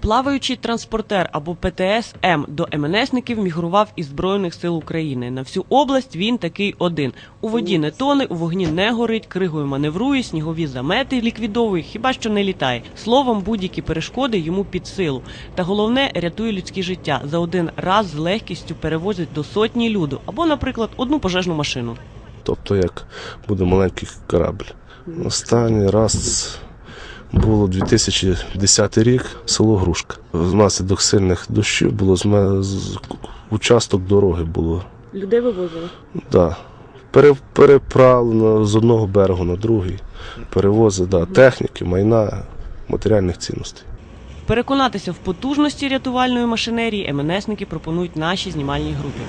Плаваючий транспортер або ПТС М до МНСників мігрував із Збройних сил України. На всю область він такий один. У воді не тоне, у вогні не горить, кригою маневрує, снігові замети ліквідовує, хіба що не літає. Словом, будь-які перешкоди йому під силу. Та головне рятує людське життя. За один раз з легкістю перевозить до сотні люду або, наприклад, одну пожежну машину. Тобто як буде маленький корабль. Останній раз було 2010 рік, село Грушка. Внаслідок сильних дощів було з- участок дороги було. Людей вивозили. Да. Пере... Переправлено з одного берегу на другий. Перевози да, техніки, майна, матеріальних цінностей. Переконатися в потужності рятувальної машинерії МНСники пропонують нашій знімальній групі.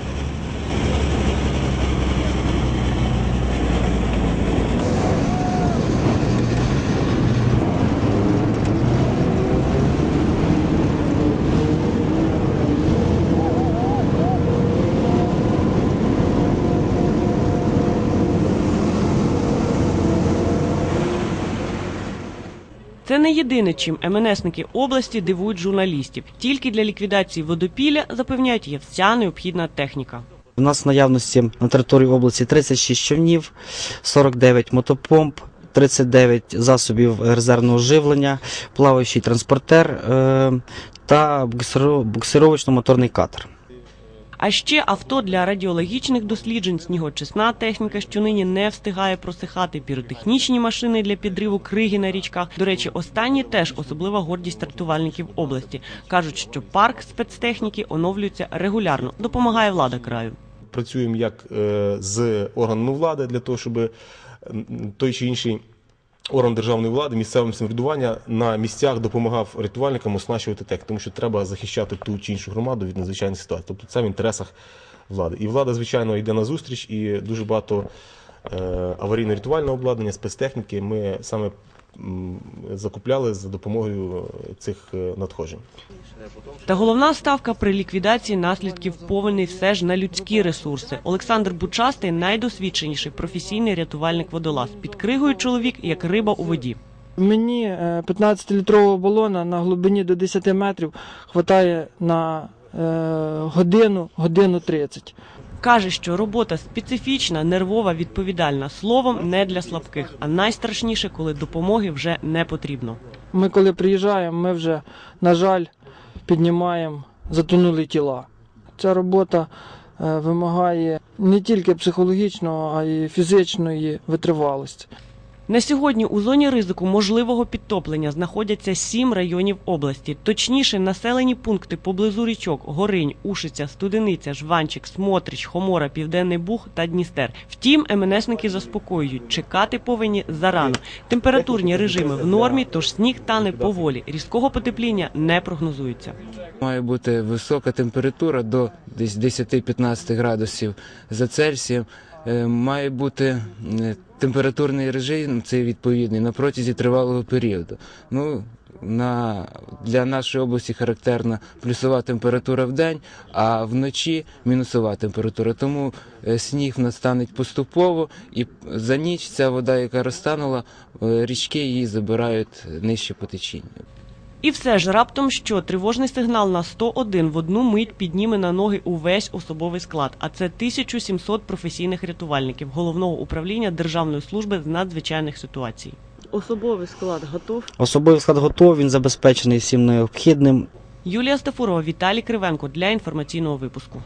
Це не єдине, чим МНСники області дивують журналістів. Тільки для ліквідації водопілля запевняють є вся необхідна техніка. У нас в наявності на території області 36 човнів, 49 мотопомп, 39 засобів резервного живлення, плаваючий транспортер е, та буксиро- буксировочно-моторний катер. А ще авто для радіологічних досліджень, снігочисна техніка, що нині не встигає просихати, піротехнічні машини для підриву криги на річках. До речі, останні теж особлива гордість рятувальників області. кажуть, що парк спецтехніки оновлюється регулярно, допомагає влада краю. працюємо як е, з органами влади для того, щоб той чи інший орган державної влади, місцевим самоврядування на місцях допомагав рятувальникам оснащувати тек, тому що треба захищати ту чи іншу громаду від надзвичайних ситуацій. Тобто це в інтересах влади. І влада, звичайно, йде на зустріч, і дуже багато аварійно-рятувального обладнання, спецтехніки ми саме закупляли за допомогою цих е, надходжень. Та головна ставка при ліквідації наслідків повені все ж на людські ресурси. Олександр Бучастий найдосвідченіший професійний рятувальник водолаз. Під кригою чоловік як риба у воді. Мені е, 15-літрового балона на глибині до 10 метрів хватає на е, годину, годину 30. Каже, що робота специфічна, нервова, відповідальна. Словом, не для слабких. А найстрашніше, коли допомоги вже не потрібно. Ми коли приїжджаємо, ми вже, на жаль, піднімаємо затонулі тіла. Ця робота е, вимагає не тільки психологічного, а й фізичної витривалості. На сьогодні у зоні ризику можливого підтоплення знаходяться сім районів області. Точніше, населені пункти поблизу річок Горинь, Ушиця, Студениця, Жванчик, Смотрич, Хомора, Південний Буг та Дністер. Втім, МНСники заспокоюють, чекати повинні зарано. Температурні режими в нормі, тож сніг тане поволі. Різкого потепління не прогнозується. Має бути висока температура до десь 10-15 градусів за Цельсієм. Е, Має бути е, температурний режим, цей відповідний, на протязі тривалого періоду. Ну, на, для нашої області характерна плюсова температура в день, а вночі мінусова температура. Тому е, сніг настане поступово, і за ніч ця вода, яка розтанула, річки її забирають нижче по течінню. І все ж раптом що тривожний сигнал на 101 в одну мить підніме на ноги увесь особовий склад. А це 1700 професійних рятувальників головного управління Державної служби з надзвичайних ситуацій. Особовий склад готов. Особовий склад готов. він забезпечений всім необхідним. Юлія Стафурова, Віталій Кривенко для інформаційного випуску.